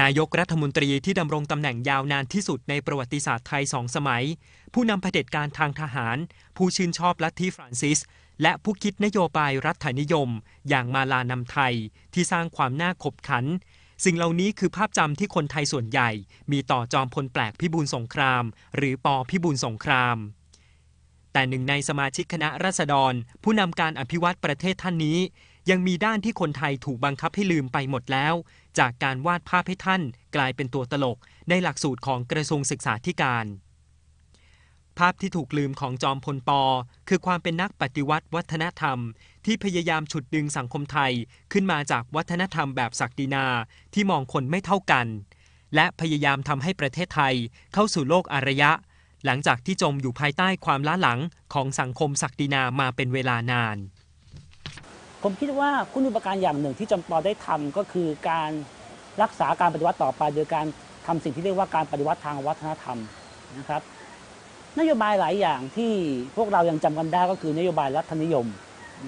นายกรัฐมนตรีที่ดำรงตำแหน่งยาวนานที่สุดในประวัติศาสตร์ไทยสองสมัย ผู้นำเผด็จการทางทหาร ผู้ชื่นชอบลัทธิฟรานซิส และผู้คิดนโยบายรัฐนิยม อย่างมาลานำไทย ที่สร้างความน่าขบขัน สิ่งเหล่านี้คือภาพจำที่คนไทยส่วนใหญ่ มีต่อจอมพลแปลกพิบูลสงคราม หรือปอพิบูลสงคราม แต่หนึ่งในสมาชิกคณะราษฎร ผู้นำการอภิวัตประเทศท่านนี้ ยังมีด้านที่คนไทยถูกบังคับให้ลืมไปหมดแล้ว จากการวาดภาพให้ท่านกลายเป็นตัวตลก ในหลักสูตรของกระทรวงศึกษาธิการ ภาพที่ถูกลืมของจอมพลปอ คือความเป็นนักปฏิวัติวัฒนธรรม ที่พยายามฉุดดึงสังคมไทยขึ้นมาจากวัฒนธรรมแบบศักดินา ที่มองคนไม่เท่ากัน และพยายามทำให้ประเทศไทยเข้าสู่โลกอารยะ หลังจากที่จมอยู่ภายใต้ความล้าหลังของสังคมศักดินามาเป็นเวลานาน ผมคิดว่าคุณอุปการอย่างหนึ่งที่จำปอได้ทำก็คือการรักษาการปฏิวัติต่อไป โดยการทำสิ่งที่เรียกว่าการปฏิวัติทางวัฒนธรรมนะครับนโยบายหลายอย่างที่พวกเรายังจำกันได้ก็คือนโยบายรัฐนิยม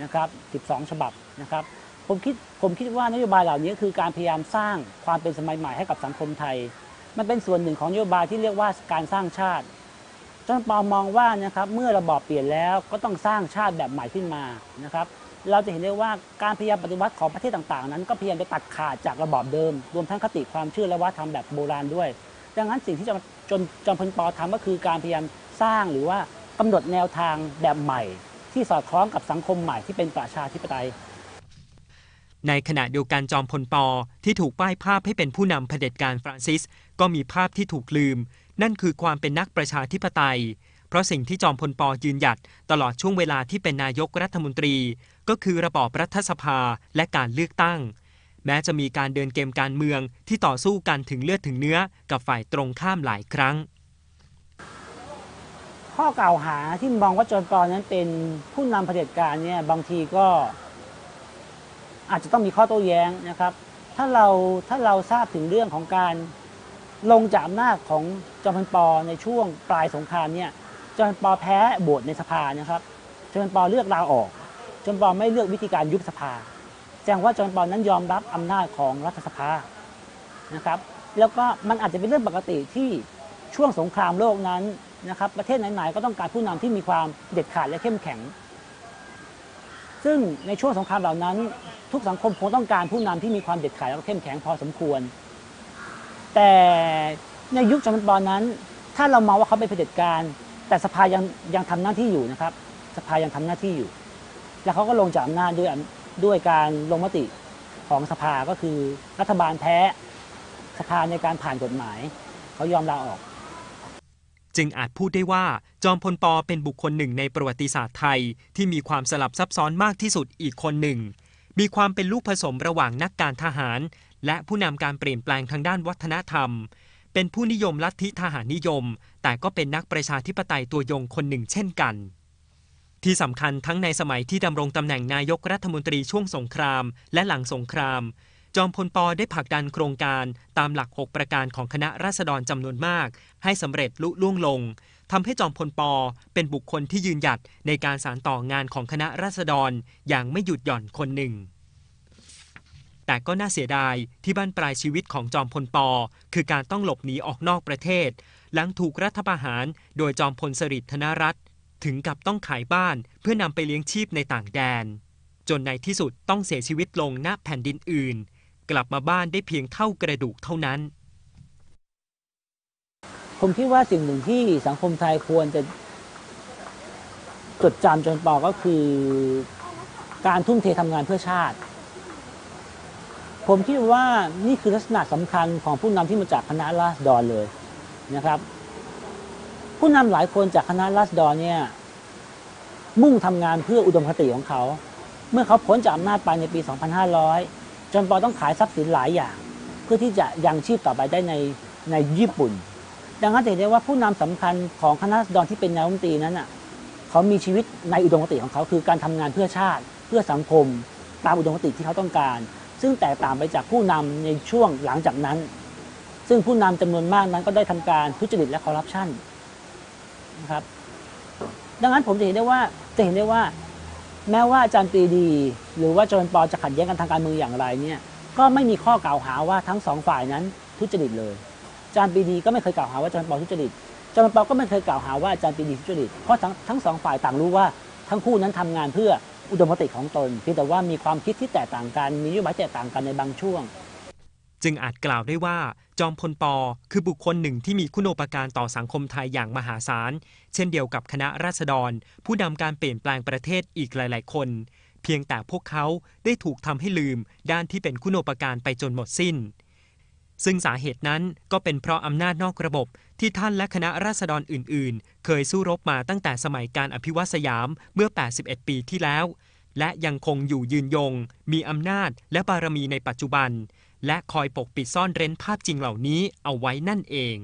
นะครับ 12 ฉบับนะครับผมคิดผมคิดว่านโยบายเหล่านี้คือการพยายามสร้างความเป็นสมัยใหม่ให้กับสังคมไทย มันเป็นส่วนหนึ่งของนโยบายที่เรียกว่าการสร้างชาติจนปอมองว่านะครับเมื่อระบอบเปลี่ยนแล้วก็ต้องสร้างชาติแบบใหม่ขึ้นมานะครับ เราจะเห็นได้ว่าการพยายามปฏิวัติของประเทศต่างๆ นั้น ก็พยายามไปตัดขาดจากระบอบเดิม รวมทั้งคติความเชื่อและวัฒนธรรมแบบโบราณด้วย ดังนั้นสิ่งที่จะจนจอมพลปอทำก็คือการพยายามสร้างหรือว่ากำหนดแนวทางแบบใหม่ ที่สอดคล้องกับสังคมใหม่ที่เป็นประชาธิปไตย ในขณะเดียวกันจอมพลปอที่ถูกป้ายภาพให้เป็นผู้นำเผด็จการฟรานซิส ก็มีภาพที่ถูกลืม นั่นคือความเป็นนักประชาธิปไตย เพราะสิ่งที่จอมพลปอยืนหยัดตลอดช่วงเวลาที่เป็นนายกรัฐมนตรี ก็คือระบอบรัฐสภาและการเลือกตั้ง แม้จะมีการเดินเกมการเมืองที่ต่อสู้กันถึงเลือดถึงเนื้อกับฝ่ายตรงข้ามหลายครั้ง ข้อกล่าวหาที่มองว่าจอมปอนั้นเป็นผู้นำเผด็จการเนี่ยบางทีก็อาจจะต้องมีข้อโต้แย้งนะครับ ถ้าเราถ้าเราทราบถึงเรื่องของการลงจากอำนาจของจอมพลปอในช่วงปลายสงครามเนี่ย จอมพลปอแพ้โหวตในสภานะครับจอมพลปอเลือกลาออกจอมพลปอไม่เลือกวิธีการยุบสภาแสดงว่าจอมพลปอนั้นยอมรับอำนาจของรัฐสภานะครับ แล้วก็มันอาจจะเป็นเรื่องปกติที่ช่วงสงครามโลกนั้นนะครับ ประเทศไหนๆก็ต้องการผู้นำที่มีความเด็ดขาดและเข้มแข็ง ซึ่งในช่วงสงครามเหล่านั้น ทุกสังคมคงต้องการผู้นำที่มีความเด็ดขาดและเข้มแข็งพอสมควร แต่ในยุคจอมพลปอนั้น ถ้าเรามองว่าเขาเป็นเผด็จการ แต่สภายังยังทำหน้าที่อยู่นะครับ สภายังทำหน้าที่อยู่ แล้วเขาก็ลงจากอำนาจด้วยด้วยการลงมติของสภาก็คือรัฐบาลแพ้สภาในการผ่านกฎหมาย เขายอมลาออก จึงอาจพูดได้ว่าจอมพลปอเป็นบุคคลหนึ่งในประวัติศาสตร์ไทย ที่มีความสลับซับซ้อนมากที่สุดอีกคนหนึ่ง มีความเป็นลูกผสมระหว่างนักการทหาร และผู้นำการเปลี่ยนแปลงทางด้านวัฒนธรรม เป็นผู้นิยมลัทธิทหารนิยม แต่ก็เป็นนักประชาธิปไตยตัวยงคนหนึ่งเช่นกัน ที่สำคัญทั้งในสมัยที่ดำรงตำแหน่งนายกรัฐมนตรีช่วงสงคราม และหลังสงคราม จอมพลปอได้ผลักดันโครงการตามหลัก 6 ประการของคณะราษฎรจำนวนมาก ให้สำเร็จลุล่วงลงทำให้จอมพลปอเป็นบุคคลที่ยืนหยัดในการสานต่องานของคณะราษฎรอย่างไม่หยุดหย่อนคนหนึ่ง แต่ก็น่าเสียดายที่บ้านปลายชีวิตของจอมพลปอ คือการต้องหลบหนีออกนอกประเทศ หลังถูกรัฐประหารโดยจอมพลสฤษดิ์ธนรัตน์ถึงกับต้องขายบ้านเพื่อนำไปเลี้ยงชีพในต่างแดน จนในที่สุดต้องเสียชีวิตลงณแผ่นดินอื่น กลับมาบ้านได้เพียงเท่ากระดูกเท่านั้น ผมคิดว่าสิ่งหนึ่งที่สังคมไทยควรจะจดจำจนปอก็คือ การทุ่มเททำงานเพื่อชาติ ผมคิดว่านี่คือลักษณะสำคัญของผู้นำที่มาจากคณะราษฎรเลยนะครับ ผู้นำหลายคนจากคณะราษฎรเนี่ยมุ่งทำงานเพื่ออุดมคติของเขา เมื่อเขาพ้นจากอำนาจไปในปี 2500 จนปอต้องขายทรัพย์สินหลายอย่าง เพื่อที่จะยังชีพต่อไปได้ในในญี่ปุ่น ดังนั้นเห็นได้ว่าผู้นำสำคัญของคณะราษฎรที่เป็นนายกรัฐมนตรีนั้นอะเขามีชีวิตในอุดมคติของเขาคือการทำงานเพื่อชาติ เพื่อสังคม ตามอุดมคติที่เขาต้องการ ซึ่งแตกต่างไปจากผู้นำในช่วงหลังจากนั้น ซึ่งผู้นำจำนวนมากนั้นก็ได้ทำการทุจริตและคอร์รัปชันนะครับดังนั้นผมจะเห็นได้ว่าจะเห็นได้ว่า แม้ว่าอาจารย์ปรีดี หรือว่าจอห์นปอจะขัดแย้งกันทางการเมืองอย่างไรเนี่ยก็ไม่มีข้อกล่าวหาว่าทั้งสองฝ่ายนั้นทุจริตเลยอาจารย์ปรีดีก็ไม่เคยกล่าวหาว่าจารย์ปอทุจริตจารย์ปอก็ไม่เคยกล่าวหาว่าอาจารย์ปรีดีทุจริตเพราะทั้งทั้งสองฝ่ายต่างรู้ว่าทั้งคู่นั้นทำงานเพื่อ อุดมคติของตนเพียงแต่ว่ามีความคิดที่แตกต่างกัน มีนโยบายแตกต่างกันในบางช่วง จึงอาจกล่าวได้ว่า จอมพลปอคือบุคคลหนึ่งที่มีคุณูปการต่อสังคมไทยอย่างมหาศาล เช่นเดียวกับคณะราษฎร ผู้นำการเปลี่ยนแปลงประเทศอีกหลาย ๆ คน เพียงแต่พวกเขาได้ถูกทำให้ลืมด้านที่เป็นคุณูปการไปจนหมดสิ้น ซึ่งสาเหตุนั้นก็เป็นเพราะอำนาจนอกระบบที่ท่านและคณะราษฎรอื่น ๆ เคยสู้รบมาตั้งแต่สมัยการอภิวัตสยามเมื่อ 81 ปีที่แล้ว และยังคงอยู่ยืนยง มีอำนาจและบารมีในปัจจุบัน และคอยปกปิดซ่อนเร้นภาพจริงเหล่านี้เอาไว้นั่นเอง